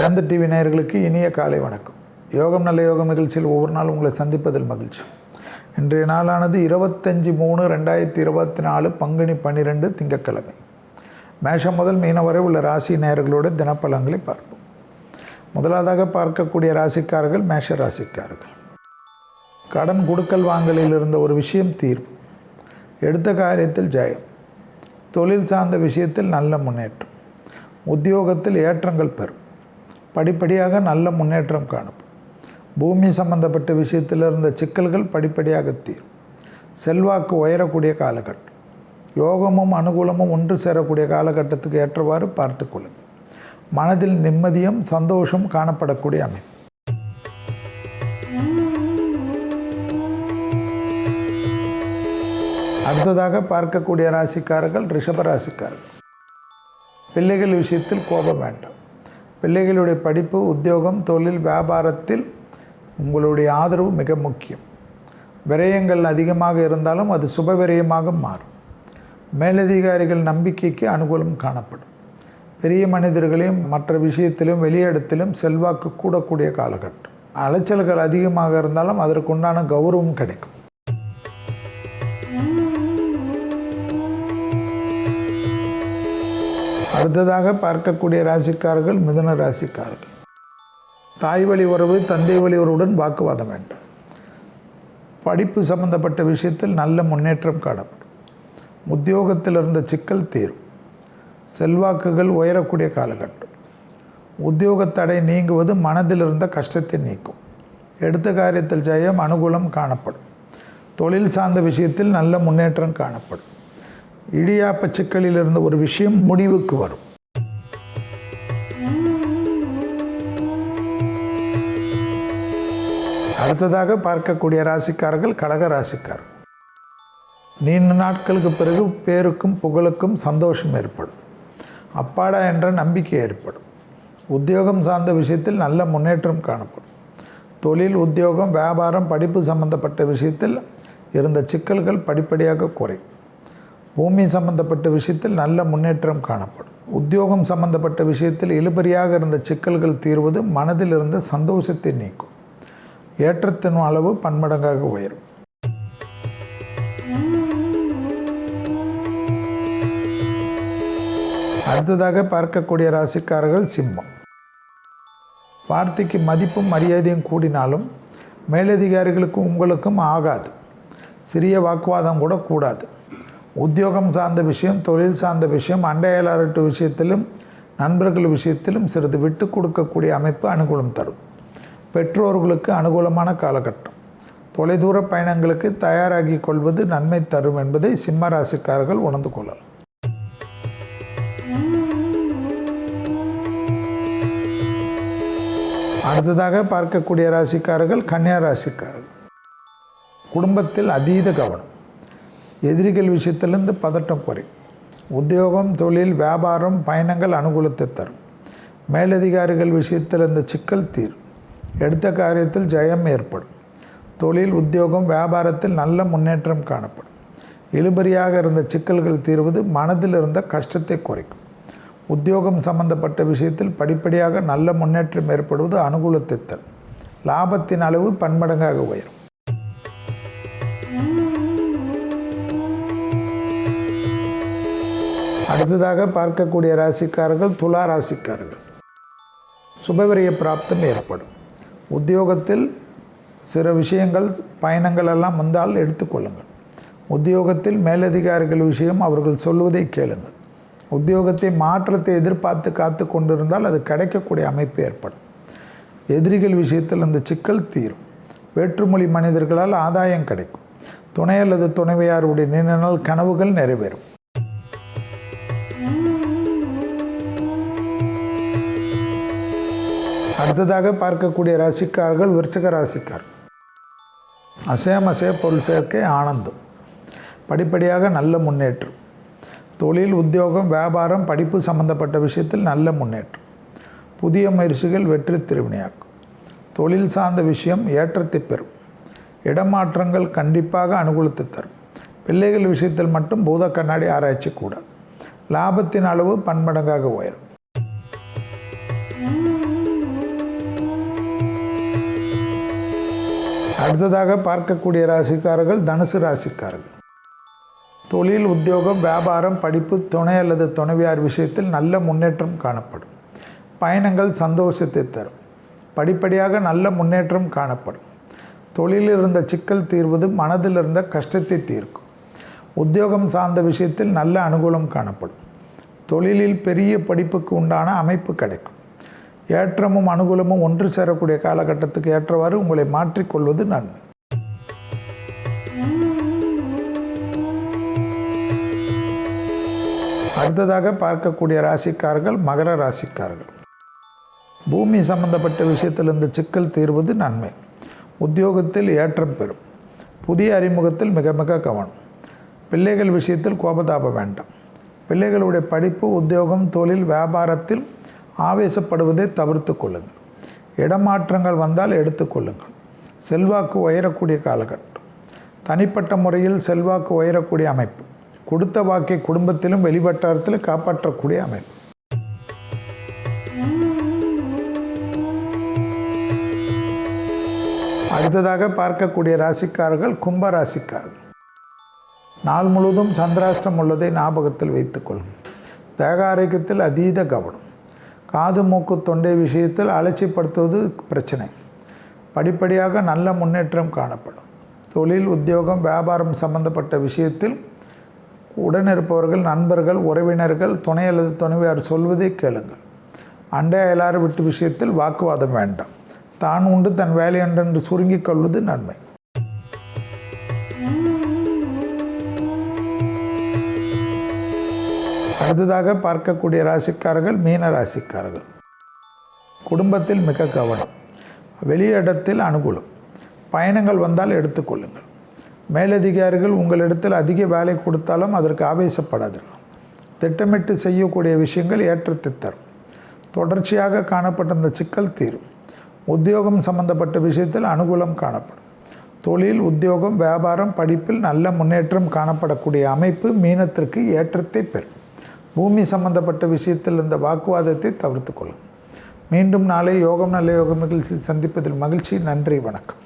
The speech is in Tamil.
சிறந்த டிவி நேயர்களுக்கு இனிய காலை வணக்கம். யோகம் நல்ல யோகம் நிகழ்ச்சியில் ஒவ்வொரு நாளும் உங்களை சந்திப்பதில் மகிழ்ச்சி. இன்றைய நாளானது இருபத்தஞ்சி மூணு ரெண்டாயிரத்தி இருபத்தி நாலு பங்குனி பன்னிரெண்டு திங்கட்கிழமை. மேஷம் முதல் மீன வரை உள்ள ராசி நேயர்களோட தினப்பலன்களை பார்ப்போம். முதலாவதாக பார்க்கக்கூடிய ராசிக்காரர்கள் மேஷ ராசிக்காரர்கள். கடன் கொடுக்கல் வாங்கலில் இருந்த ஒரு விஷயம் தீர்வு. எடுத்த காரியத்தில் ஜெயம். தொழில் சார்ந்த விஷயத்தில் நல்ல முன்னேற்றம். உத்தியோகத்தில் ஏற்றங்கள் பெறும் படிப்படியாக நல்ல முன்னேற்றம் காணப்படும் பூமி சம்பந்தப்பட்ட விஷயத்தில் இருந்த சிக்கல்கள் படிப்படியாக தீரும். செல்வாக்கு உயரக்கூடிய காலகட்டம். யோகமும் அனுகூலமும் ஒன்று சேரக்கூடிய காலகட்டத்துக்கு ஏற்றவாறு பார்த்து கொள்ளுங்கள். மனதில் நிம்மதியும் சந்தோஷம் காணப்படக்கூடிய அமைப்பு. அடுத்ததாக பார்க்கக்கூடிய ராசிக்காரர்கள் ரிஷப ராசிக்காரர்கள். பிள்ளைகள் விஷயத்தில் கோபம் வேண்டாம். பிள்ளைகளுடைய படிப்பு உத்தியோகம் தொழில் வியாபாரத்தில் உங்களுடைய ஆதரவு மிக முக்கியம். விரயங்கள் அதிகமாக இருந்தாலும் அது சுப விரயமாக மாறும். மேலதிகாரிகள் நம்பிக்கைக்கு அனுகூலம் காணப்படும். பெரிய மனிதர்களையும் மற்ற விஷயத்திலும் வெளியிடத்திலும் செல்வாக்கு கூடக்கூடிய காலகட்டம். அலைச்சல்கள் அதிகமாக இருந்தாலும் அதற்குண்டான கௌரவம் கிடைக்கும். அடுத்ததாக பார்க்கக்கூடிய ராசிக்காரர்கள் மிதுன ராசிக்காரர்கள். தாய் வழி உறவு தந்தை வழி உறவுடன் வாக்குவாதம் வேண்டும். படிப்பு சம்பந்தப்பட்ட விஷயத்தில் நல்ல முன்னேற்றம் காணப்படும். உத்தியோகத்தில் இருந்த சிக்கல் தீரும். செல்வாக்குகள் உயரக்கூடிய காலகட்டம். உத்தியோக தடை நீங்குவது மனதில் இருந்த கஷ்டத்தை நீக்கும். எடுத்த காரியத்தில் ஜெயம் அனுகூலம் காணப்படும். தொழில் சார்ந்த விஷயத்தில் நல்ல முன்னேற்றம் காணப்படும். இடியாப்ப சிக்கலில் இருந்த ஒரு விஷயம் முடிவுக்கு வரும். அடுத்ததாக பார்க்கக்கூடிய ராசிக்காரர்கள் கடக ராசிக்காரர்கள் நீண்ட நாட்களுக்கு பிறகு பேருக்கும் புகழுக்கும் சந்தோஷம் ஏற்படும். அப்பாடா என்ற நம்பிக்கை ஏற்படும். உத்தியோகம் சார்ந்த விஷயத்தில் நல்ல முன்னேற்றம் காணப்படும். தொழில் உத்தியோகம் வியாபாரம் படிப்பு சம்பந்தப்பட்ட விஷயத்தில் இருந்த சிக்கல்கள் படிப்படியாக குறையும். பூமி சம்பந்தப்பட்ட விஷயத்தில் நல்ல முன்னேற்றம் காணப்படும். உத்தியோகம் சம்பந்தப்பட்ட விஷயத்தில் இழுபறியாக இருந்த சிக்கல்கள் தீர்வது மனதில் இருந்த சந்தோஷத்தை நீக்கும். ஏற்றத்தின் அளவு பன்மடங்காக உயரும். அடுத்ததாக பார்க்கக்கூடிய ராசிக்காரர்கள் சிம்மம். வார்த்தைக்கு மதிப்பும் மரியாதையும் கூடினாலும் மேலதிகாரிகளுக்கும் உங்களுக்கும் ஆகாது. சிறிய வாக்குவாதம் கூட கூடாது. உத்தியோகம் சார்ந்த விஷயம் தொழில் சார்ந்த விஷயம் அண்டையலாரட்டு விஷயத்திலும் நண்பர்கள் விஷயத்திலும் சிறிது விட்டு கொடுக்கக்கூடிய அமைப்பு அனுகூலம் தரும். பெற்றோர்களுக்கு அனுகூலமான காலகட்டம். தொலைதூர பயணங்களுக்கு தயாராகி கொள்வது நன்மை தரும் என்பதை சிம்ம ராசிக்காரர்கள் உணர்ந்து கொள்ளலாம். அடுத்ததாக பார்க்கக்கூடிய ராசிக்காரர்கள் கன்னியா ராசிக்காரர்கள். குடும்பத்தில் அதீத கவனம். எதிரிகள் விஷயத்திலிருந்து பதட்டம் குறையும் உத்தியோகம் தொழில் வியாபாரம் பயணங்கள் அனுகூலத்தை தரும். மேலதிகாரிகள் விஷயத்தில் இந்த சிக்கல் தீரும். எடுத்த காரியத்தில் ஜெயம் ஏற்படும். தொழில் உத்தியோகம் வியாபாரத்தில் நல்ல முன்னேற்றம் காணப்படும். இழுபறியாக இருந்த சிக்கல்கள் தீர்வது மனதில் இருந்த கஷ்டத்தை குறைக்கும். உத்தியோகம் சம்பந்தப்பட்ட விஷயத்தில் படிப்படியாக நல்ல முன்னேற்றம் ஏற்படுவது அனுகூலத்தை தரும். லாபத்தின் அளவு பன்மடங்காக உயரும். அடுத்ததாக பார்க்கக்கூடிய ராசிக்காரர்கள் துலா ராசிக்காரர்கள். சுபவிரிய பிராப்தம் ஏற்படும். உத்தியோகத்தில் சில விஷயங்கள் பயணங்கள் எல்லாம் வந்தால் எடுத்துக்கொள்ளுங்கள் உத்தியோகத்தில் மேலதிகாரிகள் விஷயம் அவர்கள் சொல்வதை கேளுங்கள். உத்தியோகத்தை மாற்றத்தை எதிர்பார்த்து காத்து கொண்டிருந்தால் அது கிடைக்கக்கூடிய அமைப்பு ஏற்படும். எதிரிகள் விஷயத்தில் அந்த சிக்கல் தீரும். வேற்றுமொழி மனிதர்களால் ஆதாயம் கிடைக்கும். துணை அல்லது துணைவையாருடைய நீண்ட நாள் கனவுகள் நிறைவேறும். அடுத்ததாக பார்க்கக்கூடிய ராசிக்கார்கள் விருச்சக ராசிக்கார். அசையம் அசைய பொருள் சேர்க்கை ஆனந்தம். படிப்படியாக நல்ல முன்னேற்றம். தொழில் உத்தியோகம் வியாபாரம் படிப்பு சம்பந்தப்பட்ட விஷயத்தில் நல்ல முன்னேற்றம். புதிய முயற்சிகள் வெற்றி திருவினையாக்கும். தொழில் சார்ந்த விஷயம் ஏற்றத்தை பெறும். இடமாற்றங்கள் கண்டிப்பாக அனுகூலத்தை தரும். பிள்ளைகள் விஷயத்தில் மட்டும் பூத கண்ணாடி ஆராய்ச்சி கூடாது லாபத்தின் அளவு பன்மடங்காக உயரும். அடுத்ததாக பார்க்கக்கூடிய ராசிக்காரர்கள் தனுசு ராசிக்காரர்கள். தொழில் உத்தியோகம் வியாபாரம் படிப்பு துணை அல்லது துணைவியார் விஷயத்தில் நல்ல முன்னேற்றம் காணப்படும். பயணங்கள் சந்தோஷத்தை தரும். படிப்படியாக நல்ல முன்னேற்றம் காணப்படும். தொழிலில் இருந்த சிக்கல் தீர்வது மனதில் இருந்த கஷ்டத்தை தீர்க்கும். உத்தியோகம் சார்ந்த விஷயத்தில் நல்ல அனுகூலம் காணப்படும். தொழிலில் பெரிய படிப்புக்கு உண்டான அமைப்பு கிடைக்கும். ஏற்றமும் அனுகூலமும் ஒன்று சேரக்கூடிய காலகட்டத்துக்கு ஏற்றவாறு உங்களை மாற்றிக்கொள்வது நன்மை. அடுத்ததாக பார்க்கக்கூடிய ராசிக்காரர்கள் மகர ராசிக்காரர்கள். பூமி சம்பந்தப்பட்ட விஷயத்தில் சிக்கல் தீர்வது நன்மை. உத்தியோகத்தில் ஏற்றம் பெறும். புதிய அறிமுகத்தில் மிக மிக கவனம். பிள்ளைகள் விஷயத்தில் கோபதாபம் வேண்டாம். பிள்ளைகளுடைய படிப்பு உத்தியோகம் தொழில் வியாபாரத்தில் ஆவேசப்படுவதை தவிர்த்து கொள்ளுங்கள். இடமாற்றங்கள் வந்தால் எடுத்துக்கொள்ளுங்கள் செல்வாக்கு உயரக்கூடிய காலகட்டம். தனிப்பட்ட முறையில் செல்வாக்கு உயரக்கூடிய அமைப்பு. கொடுத்த வாக்கை குடும்பத்திலும் வெளிவட்டாரத்திலும் காப்பாற்றக்கூடிய அமைப்பு. அடுத்ததாக பார்க்கக்கூடிய ராசிக்காரர்கள் கும்ப ராசிக்காரர்கள். நாள் முழுவதும் சந்திராஷ்டம் உள்ளதை ஞாபகத்தில் வைத்துக்கொள்ளும் தேக ஆரோக்கியத்தில் அதீத கவனம். காது மூக்கு தொண்டை விஷயத்தில் அலட்சிப்படுத்துவது பிரச்சனை. படிப்படியாக நல்ல முன்னேற்றம் காணப்படும். தொழில் உத்தியோகம் வியாபாரம் சம்பந்தப்பட்ட விஷயத்தில் உடனிருப்பவர்கள் நண்பர்கள் உறவினர்கள் துணை அல்லது துணைவியார் சொல்வதை கேளுங்கள். அண்டை அயலாறு விட்டு விஷயத்தில் வாக்குவாதம் வேண்டாம். தான் உண்டு தன் வேலை என்று சுருங்கிக் கொள்வது நன்மை. அடுத்ததாக பார்க்கக்கூடிய ராசிக்காரர்கள் மீன ராசிக்காரர்கள். குடும்பத்தில் மிக கவனம். வெளியிடத்தில் அனுகூலம். பயணங்கள் வந்தால் எடுத்துக்கொள்ளுங்கள் மேலதிகாரிகள் உங்களிடத்தில் அதிக வேலை கொடுத்தாலும் அதற்கு ஆவேசப்படாதீர்கள். திட்டமிட்டு செய்யக்கூடிய விஷயங்கள் ஏற்றத்தை தரும். தொடர்ச்சியாக காணப்பட்ட இந்த சிக்கல் தீரும். உத்தியோகம் சம்பந்தப்பட்ட விஷயத்தில் அனுகூலம் காணப்படும். தொழில் உத்தியோகம் வியாபாரம் படிப்பில் நல்ல முன்னேற்றம் காணப்படக்கூடிய அமைப்பு மீனத்திற்கு ஏற்றத்தை பெறும். பூமி சம்பந்தப்பட்ட விஷயத்தில் இந்த வாக்குவாதத்தை தவிர்த்து கொள்ளும். மீண்டும் நாளை யோகம் நல்ல யோகம் மகிழ்ச்சி சந்திப்பதில் மகிழ்ச்சி. நன்றி. வணக்கம்.